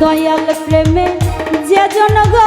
দয়াল প্রেমে যে জন গো